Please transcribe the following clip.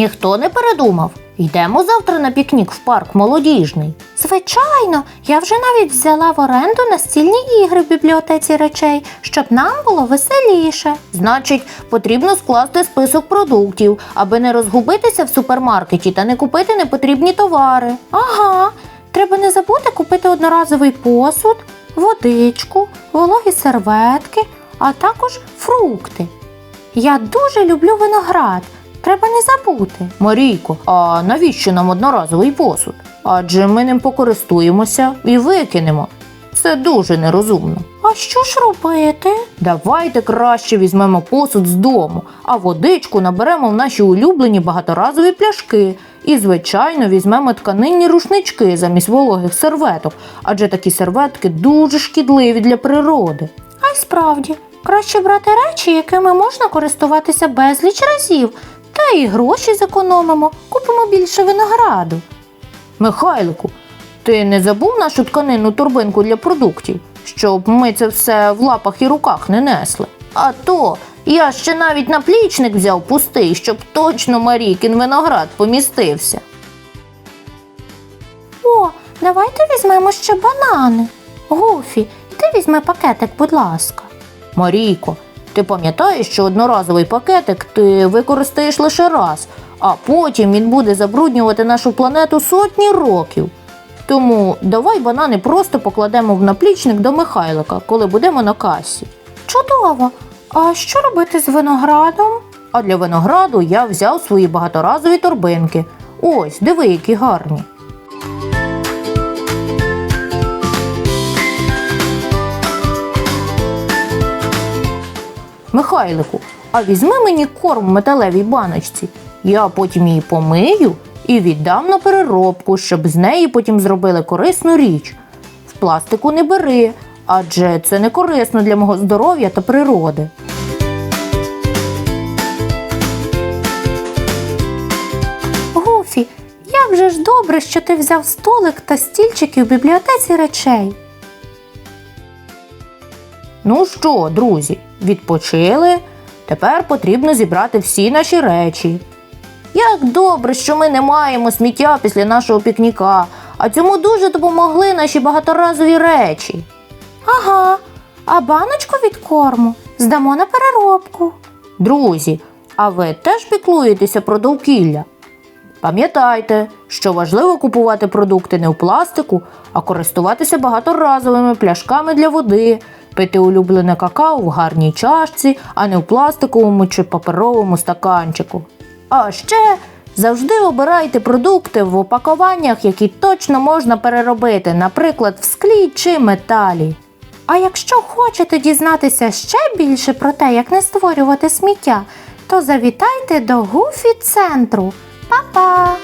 Ніхто не передумав. Йдемо завтра на пікнік в парк молодіжний. Звичайно, я вже навіть взяла в оренду настільні ігри в бібліотеці речей, щоб нам було веселіше. Значить, потрібно скласти список продуктів, аби не розгубитися в супермаркеті та не купити непотрібні товари. Ага, треба не забути купити одноразовий посуд, водичку, вологі серветки, а також фрукти. Я дуже люблю виноград. Треба не забути. Марійко, а навіщо нам одноразовий посуд? Адже ми ним покористуємося і викинемо. Це дуже нерозумно. А що ж робити? Давайте краще візьмемо посуд з дому, а водичку наберемо в наші улюблені багаторазові пляшки. І, звичайно, візьмемо тканинні рушнички замість вологих серветок, адже такі серветки дуже шкідливі для природи. А й справді, краще брати речі, якими можна користуватися безліч разів, та і гроші зекономимо, купимо більше винограду. Михайлику, ти не забув нашу тканинну торбинку для продуктів, щоб ми це все в лапах і руках не несли? А то я ще навіть наплічник взяв пустий, щоб точно Марійкин виноград помістився. О, давайте візьмемо ще банани. Гуфі, іди візьми пакетик, будь ласка. Марійко, ти пам'ятаєш, що одноразовий пакетик ти використаєш лише раз, а потім він буде забруднювати нашу планету сотні років. Тому давай банани просто покладемо в наплічник до Михайлика, коли будемо на касі. Чудово! А що робити з виноградом? А для винограду я взяв свої багаторазові торбинки. Ось, диви, які гарні. Михайлику, а візьми мені корм в металевій баночці. Я потім її помию і віддам на переробку, щоб з неї потім зробили корисну річ. В пластику не бери, адже це не корисно для мого здоров'я та природи. Гуфі, як же ж добре, що ти взяв столик та стільчики в бібліотеці речей. Ну що, друзі, відпочили? Тепер потрібно зібрати всі наші речі. Як добре, що ми не маємо сміття після нашого пікніка, а цьому дуже допомогли наші багаторазові речі. Ага, а баночку від корму здамо на переробку. Друзі, а ви теж піклуєтеся про довкілля? Пам'ятайте, що важливо купувати продукти не в пластику, а користуватися багаторазовими пляшками для води, пити улюблене какао в гарній чашці, а не в пластиковому чи паперовому стаканчику. А ще завжди обирайте продукти в упакуваннях, які точно можна переробити, наприклад, в склі чи металі. А якщо хочете дізнатися ще більше про те, як не створювати сміття, то завітайте до Гуфі центру. Па-па!